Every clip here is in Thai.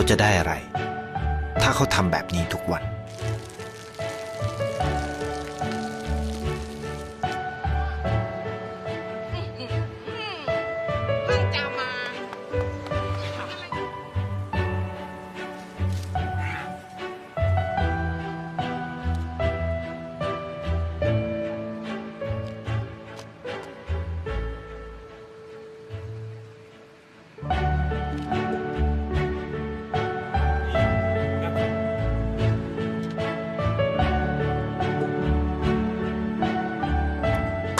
เขาจะได้อะไร ถ้าเขาทำแบบนี้ทุกวัน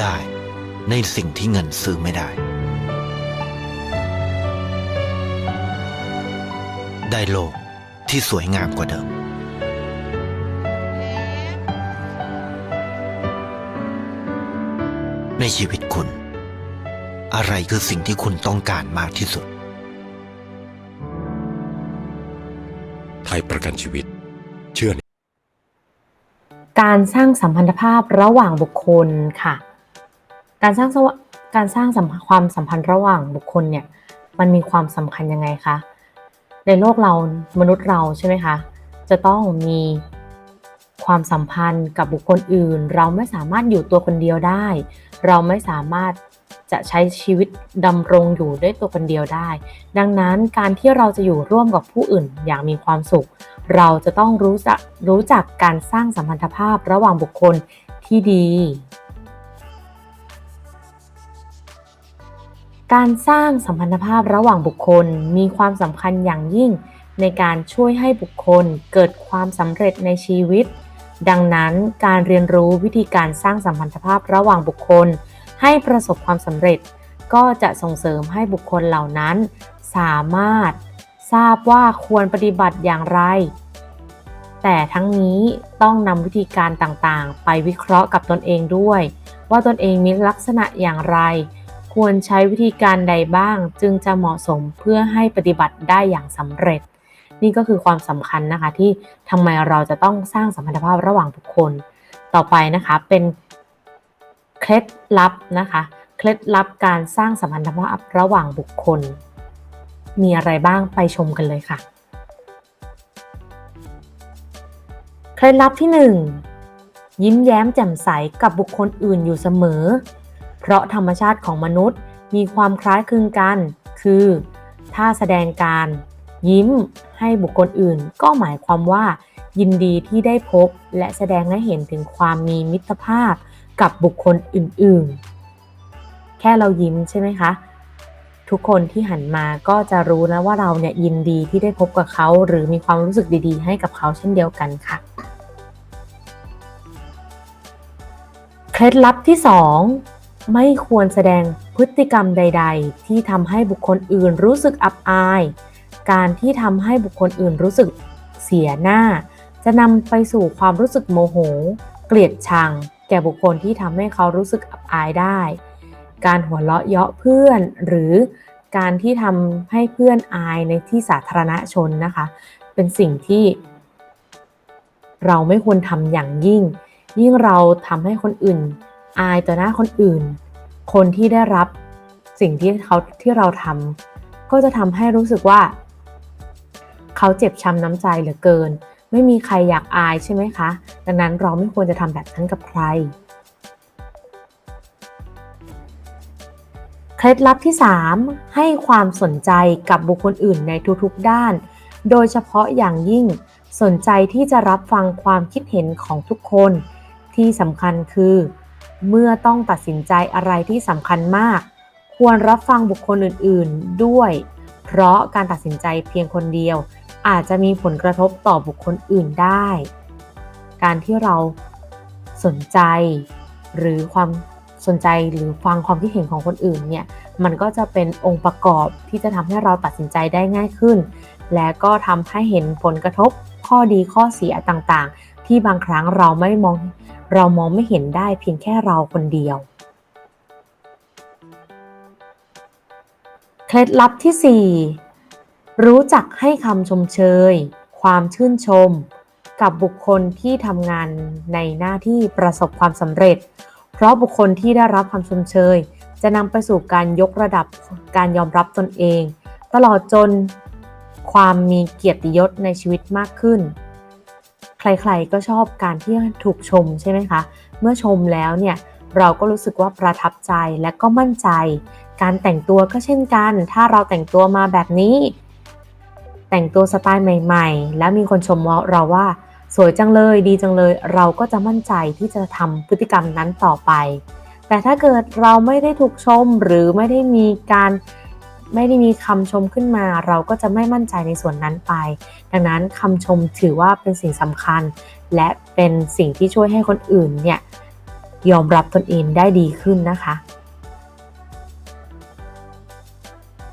ได้ ในสิ่งที่เงินซื้อไม่ได้ ได้โลกที่สวยงามกว่าเดิม ในชีวิตคุณ อะไรคือสิ่งที่คุณต้องการมากที่สุด ไทยประกันชีวิต เชื่อในการสร้างสัมพันธภาพระหว่างบุคคลค่ะ การสร้างสวการสร้างความสัมพันธ์ระหว่างบุคคลเนี่ยมันมีความสำคัญยังไงคะในโลกเรามนุษย์เราใช่ไหมคะจะต้องมีความสัมพันธ์กับบุคคลอื่น เราไม่สามารถอยู่ตัวคนเดียวได้ เราไม่สามารถจะใช้ชีวิตดำรงอยู่ด้วยตัวคนเดียวได้ ดังนั้นการที่เราจะอยู่ร่วมกับผู้อื่นอย่างมีความสุข เราจะต้องรู้จักรู้จักการสร้างสัมพันธภาพระหว่างบุคคลที่ดี การสร้างสัมพันธภาพระหว่างบุคคลมีความสำคัญอย่างยิ่ง ในการช่วยให้บุคคลเกิดความสำเร็จในชีวิต ดังนั้นการเรียนรู้วิธีการสร้างสัมพันธภาพระหว่างบุคคล ให้ประสบความสำเร็จ ก็จะส่งเสริมให้บุคคลเหล่านั้น สามารถทราบว่าควรปฏิบัติอย่างไร แต่ทั้งนี้ต้องนำวิธีการต่างๆ ไปวิเคราะห์กับตนเองด้วย ว่าตนเองมีลักษณะอย่างไร ควรใช้วิธีการใดบ้าง จึงจะเหมาะสมเพื่อให้ปฏิบัติได้อย่างสำเร็จ นี่ก็คือความสำคัญนะคะที่ทำไมเราจะต้องสร้างสัมพันธภาพระหว่างบุคคล ต่อไปนะคะเป็นเคล็ดลับนะคะเคล็ดลับการสร้างสัมพันธภาพระหว่างบุคคล มีอะไรบ้างไปชมกันเลยค่ะ เคล็ดลับที่ 1 ยิ้มแย้มแจ่มใสกับบุคคลอื่นอยู่เสมอ เพราะธรรมชาติของมนุษย์มีความคล้ายคลึงกัน คือ ถ้าแสดงการ ยิ้มให้บุคคลอื่น ก็หมายความว่า ยินดีที่ได้พบ และแสดงให้เห็นถึงความมีมิตรภาพกับบุคคลอื่นๆ แค่เรายิ้มใช่ไหมคะ ทุกคนที่หันมาก็จะรู้นะว่าเราเนี่ยยินดีที่ได้พบกับเขา หรือมีความรู้สึกดีๆ ให้กับเขาเช่นเดียวกันค่ะเคล็ดลับที่ 2 ไม่ควรแสดงพฤติกรรมใด ๆ ที่ทำให้บุคคลอื่นรู้สึกอับอาย การที่ทำให้บุคคลอื่นรู้สึกเสียหน้า จะนำไปสู่ความรู้สึกโมโห เกลียดชัง แก่บุคคลที่ทำให้เขารู้สึกอับอายได้ การหัวเราะเยาะเพื่อนหรือการที่ทำให้เพื่อนอายในที่สาธารณชนนะคะ เป็นสิ่งที่ เราไม่ควรทำอย่างยิ่ง ยิ่งเราทำให้คนอื่น อายต่อหน้าคนอื่น คนที่ได้รับสิ่งที่เขาที่เราทก็จะทำให้รู้สึกว่า เขาเจ็บช้ำน้ำใจเหลือเกิน ไม่มีใครอยากอายใช่ไหมคะ ดังนั้นเราไม่ควรจะทำแบบนั้นกับใคร เคล็ดลับที่ 3 ให้ความสนใจกับบุคคลอื่นในทุกๆด้าน โดยเฉพาะอย่างยิ่งสนใจที่จะรับฟังความคิดเห็นของทุกคน ที่สำคัญคือ เมื่อต้องตัดสินใจอะไรที่สำคัญมาก ควรรับฟังบุคคลอื่นๆด้วย เพราะการตัดสินใจเพียงคนเดียว อาจจะมีผลกระทบต่อบุคคลอื่นได้ การที่เราสนใจ หรือความสนใจหรือฟังความคิดเห็นของคนอื่นเนี่ยมันก็จะเป็นองค์ประกอบที่จะทำให้เราตัดสินใจได้ง่ายขึ้น และก็ทำให้เห็นผลกระทบข้อดีข้อเสียต่างๆ ที่บางครั้งเราไม่มอง เรามองไม่เห็นได้เพียงแค่เราคนเดียว เคล็ดลับที่ 4 รู้จักให้คำชมเชย ความชื่นชม กับบุคคลที่ทำงานในหน้าที่ประสบความสำเร็จ เพราะบุคคลที่ได้รับคำชมเชย จะนำไปสู่การยกระดับการยอมรับตนเอง ตลอดจนความมีเกียรติยศในชีวิตมากขึ้น ใครๆก็ชอบการที่ถูกชมใช่ไหมคะ เมื่อชมแล้วเนี่ยเราก็รู้สึกว่าประทับใจและก็มั่นใจ การแต่งตัวก็เช่นกัน ถ้าเราแต่งตัวมาแบบนี้ แต่งตัวสไตล์ใหม่ ๆ แล้วมีคนชมเราว่า สวยจังเลยดีจังเลย เราก็จะมั่นใจที่จะทำพฤติกรรมนั้นต่อไป แต่ถ้าเกิดเราไม่ได้ถูกชมหรือไม่ได้มีการ ไม่ได้มีคำชมขึ้นมา เราก็จะไม่มั่นใจในส่วนนั้นไป ดังนั้นคำชมถือว่าเป็นสิ่งสำคัญ และเป็นสิ่งที่ช่วยให้คนอื่นเนี่ยยอมรับตนเองได้ดีขึ้นนะคะ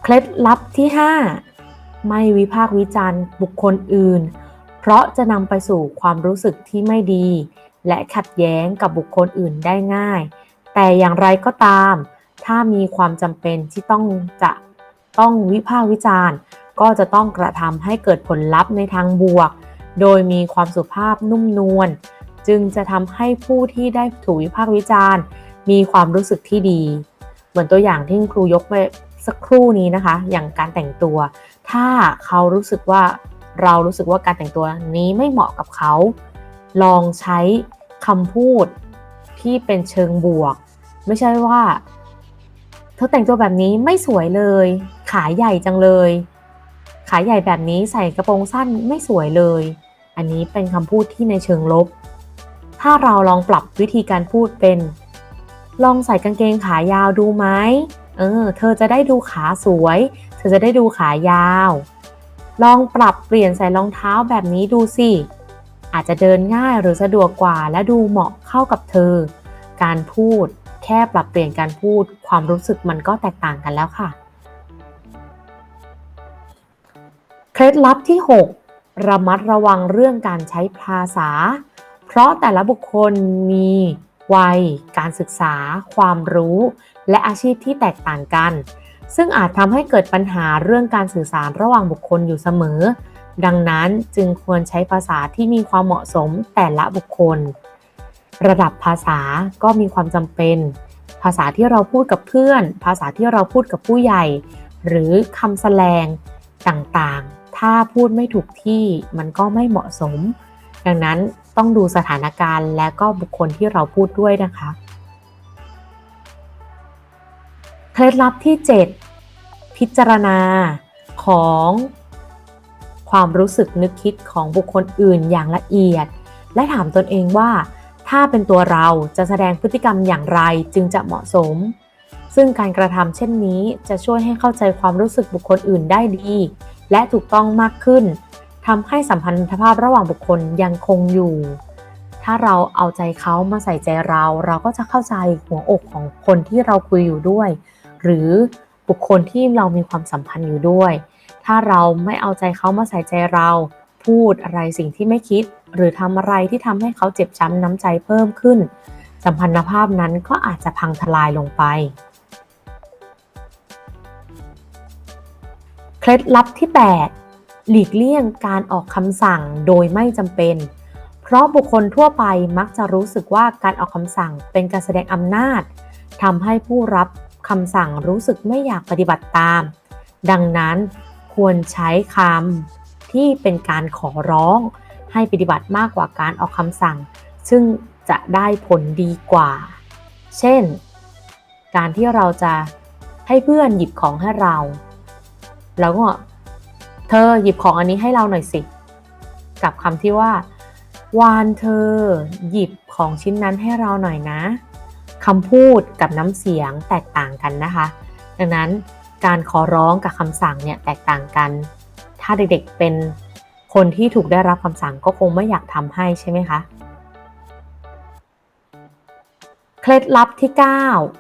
เคล็ดลับที่ 5 ไม่วิพากษ์วิจารณ์บุคคลอื่น เพราะจะนำไปสู่ความรู้สึกที่ไม่ดี และขัดแย้งกับบุคคลอื่นได้ง่าย แต่อย่างไรก็ตาม ถ้ามีความจำเป็นที่ต้องจะ ต้องวิพากษ์วิจารณ์ ก็จะต้องกระทำให้เกิดผลลัพธ์ในทางบวก โดยมีความสุภาพนุ่มนวลจึงจะทำให้ผู้ที่ได้ถูกวิพากษ์วิจารณ์ มีความรู้สึกที่ดี เหมือนตัวอย่างที่ครูยกไปสักครู่นี้นะคะ อย่างการแต่งตัว ถ้าเขารู้สึกว่าเรารู้สึกว่าการแต่งตัวนี้ไม่เหมาะกับเขา ลองใช้คำพูดที่เป็นเชิงบวก ไม่ใช่ว่า เธอแต่งตัวแบบนี้ไม่สวยเลย ขาใหญ่จังเลย ขาใหญ่แบบนี้ใส่กระโปรงสั้นไม่สวยเลย อันนี้เป็นคำพูดที่ในเชิงลบ ถ้าเราลองปรับวิธีการพูดเป็น ลองใส่กางเกงขายาวดูไหมเออ เธอจะได้ดูขาสวย เธอจะได้ดูขายาว ลองปรับเปลี่ยนใส่รองเท้าแบบนี้ดูสิ อาจจะเดินง่ายหรือสะดวกกว่าและดูเหมาะเข้ากับเธอ การพูด แค่ปรับเปลี่ยนการพูด ความรู้สึกมันก็แตกต่างกันแล้วค่ะ เคล็ดลับที่ 6 ระมัดระวังเรื่องการใช้ภาษา เพราะแต่ละบุคคลมีวัย การศึกษา ความรู้ และอาชีพที่แตกต่างกัน ซึ่งอาจทำให้เกิดปัญหาเรื่องการสื่อสารระหว่างบุคคลอยู่เสมอ ดังนั้นจึงควรใช้ภาษาที่มีความเหมาะสมแต่ละบุคคล ระดับภาษาก็มีความจำเป็น ภาษาที่เราพูดกับเพื่อน ภาษาที่เราพูดกับผู้ใหญ่ หรือคำแสลงต่างๆ ถ้าพูดไม่ถูกที่มันก็ไม่เหมาะสม ดังนั้นต้องดูสถานการณ์และก็บุคคลที่เราพูดด้วยนะคะ เคล็ดลับที่ 7 พิจารณาของความรู้สึกนึกคิดของบุคคลอื่นอย่างละเอียด และถามตนเองว่า ถ้าเป็นตัวเราจะแสดงพฤติกรรมอย่างไรจึงจะเหมาะสม ซึ่งการกระทำเช่นนี้จะช่วยให้เข้าใจความรู้สึกบุคคลอื่นได้ดี และถูกต้องมากขึ้นทำให้สัมพันธภาพระหว่างบุคคลยังคงอยู่ ถ้าเราเอาใจเขามาใส่ใจเรา เราก็จะเข้าใจหัวอกของคนที่เราคุยอยู่ด้วย หรือบุคคลที่เรามีความสัมพันธ์อยู่ด้วย ถ้าเราไม่เอาใจเขามาใส่ใจเรา พูดอะไรสิ่งที่ไม่คิด หรือทำอะไรที่ทำให้เขาเจ็บช้ำน้ำใจเพิ่มขึ้น สัมพันธภาพนั้นก็อาจจะพังทลายลงไป เคล็ดลับที่ 8 หลีกเลี่ยงการออกคำสั่งโดยไม่จำเป็น เพราะบุคคลทั่วไปมักจะรู้สึกว่าการออกคำสั่งเป็นการแสดงอำนาจทำให้ผู้รับคำสั่งรู้สึกไม่อยากปฏิบัติตาม ดังนั้นควรใช้คำที่เป็นการขอร้อง ให้ปฏิบัติมากกว่าการออกคำสั่ง ซึ่งจะได้ผลดีกว่า เช่น การที่เราจะให้เพื่อนหยิบของให้เรา แล้วก็เธอหยิบของอันนี้ให้เราหน่อยสิ กับคำที่ว่า วานเธอหยิบของชิ้นนั้นให้เราหน่อยนะคำพูดกับน้ำเสียงแตกต่างกันนะคะ ดังนั้นการขอร้องกับคำสั่งเนี่ยแตกต่างกัน ถ้าเด็กๆเป็น คนที่ถูกได้รับคำสั่งก็คงไม่อยากทำให้ใช่ไหมคะ เคล็ดลับที่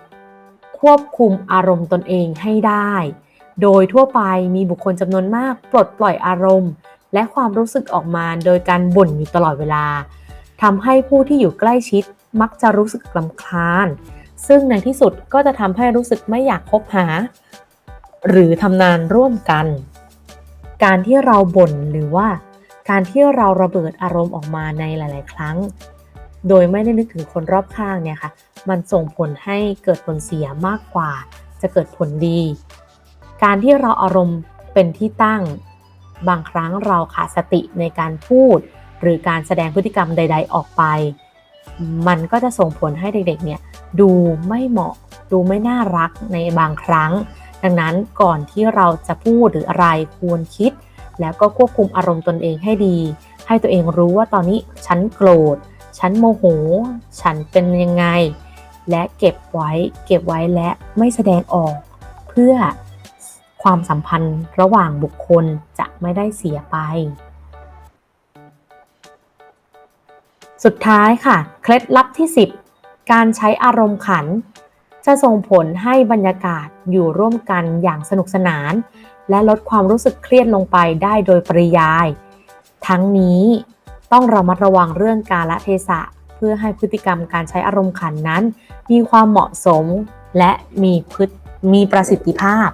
9 ควบคุมอารมณ์ตนเองให้ได้ โดยทั่วไปมีบุคคลจำนวนมาก ปลดปล่อยอารมณ์ และความรู้สึกออกมาโดยการบ่นอยู่ตลอดเวลาทำให้ผู้ที่อยู่ใกล้ชิดมักจะรู้สึกลำคาญ ซึ่งในที่สุดก็จะทำให้รู้สึกไม่อยากคบหา หรือทำงานร่วมกัน การที่เราบ่นหรือว่า การที่เราระเบิดอารมณ์ออกมาในหลาย ๆ ครั้ง โดยไม่ได้นึกถึงคนรอบข้างเนี่ยค่ะ มันส่งผลให้เกิดผลเสียมากกว่า จะเกิดผลดี การที่เราอารมณ์เป็นที่ตั้ง บางครั้งเราขาดสติในการพูด หรือการแสดงพฤติกรรมใด ๆ ออกไป มันก็จะส่งผลให้เด็ก ๆ เนี่ยดูไม่เหมาะ ดูไม่น่ารักในบางครั้ง ดังนั้นก่อนที่เราจะพูดหรืออะไรควรคิด แล้วก็ควบคุมอารมณ์ตนเองให้ดี ให้ตัวเองรู้ว่าตอนนี้ฉันโกรธ ฉันโมโห ฉันเป็นยังไง และเก็บไว้ เก็บไว้และไม่แสดงออก เพื่อความสัมพันธ์ระหว่างบุคคลจะไม่ได้เสียไป สุดท้ายค่ะ เคล็ดลับที่ 10 การใช้อารมณ์ขัน จะส่งผลให้บรรยากาศอยู่ร่วมกันอย่างสนุกสนาน และลดความรู้สึกเครียดลงไปได้โดยปริยาย ทั้งนี้ต้องระมัดระวังเรื่องกาลเทศะ เพื่อให้พฤติกรรมการใช้อารมณ์ขันนั้น มีความเหมาะสมและมีพฤตมีประสิทธิภาพ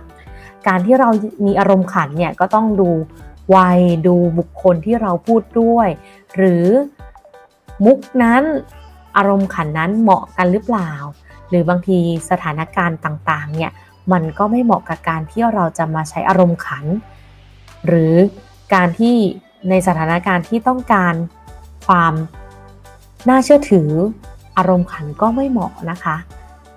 การที่เรามีอารมณ์ขันเนี่ยก็ต้องดูวัยดูบุคคลที่เราพูดด้วย หรือมุกนั้นอารมณ์ขันนั้นเหมาะกันหรือเปล่า หรือบางทีสถานการณ์ต่างๆเนี่ย มันก็ไม่เหมาะกับการที่เราจะมาใช้อารมณ์ขัน หรือการที่ในสถานการณ์ที่ต้องการความน่าเชื่อถืออารมณ์ขันก็ไม่เหมาะนะคะ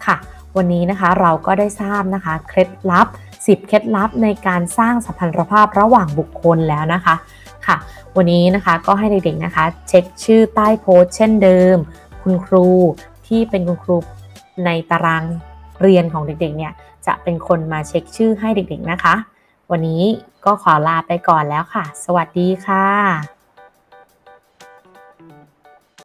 ค่ะ วันนี้นะคะเราก็ได้ทราบนะคะเคล็ดลับ 10 เคล็ดลับในการสร้างสัมพันธภาพระหว่างบุคคลแล้วนะคะค่ะ วันนี้นะคะก็ให้เด็กๆนะคะ เช็คชื่อใต้โพสเช่นเดิม คุณครูที่เป็นคุณครูในตารางเรียนของเด็กๆเนี่ย จะเป็นคนมาเช็คชื่อให้เด็กๆนะคะ วันนี้ก็ขอลาไปก่อนแล้วค่ะ สวัสดีค่ะ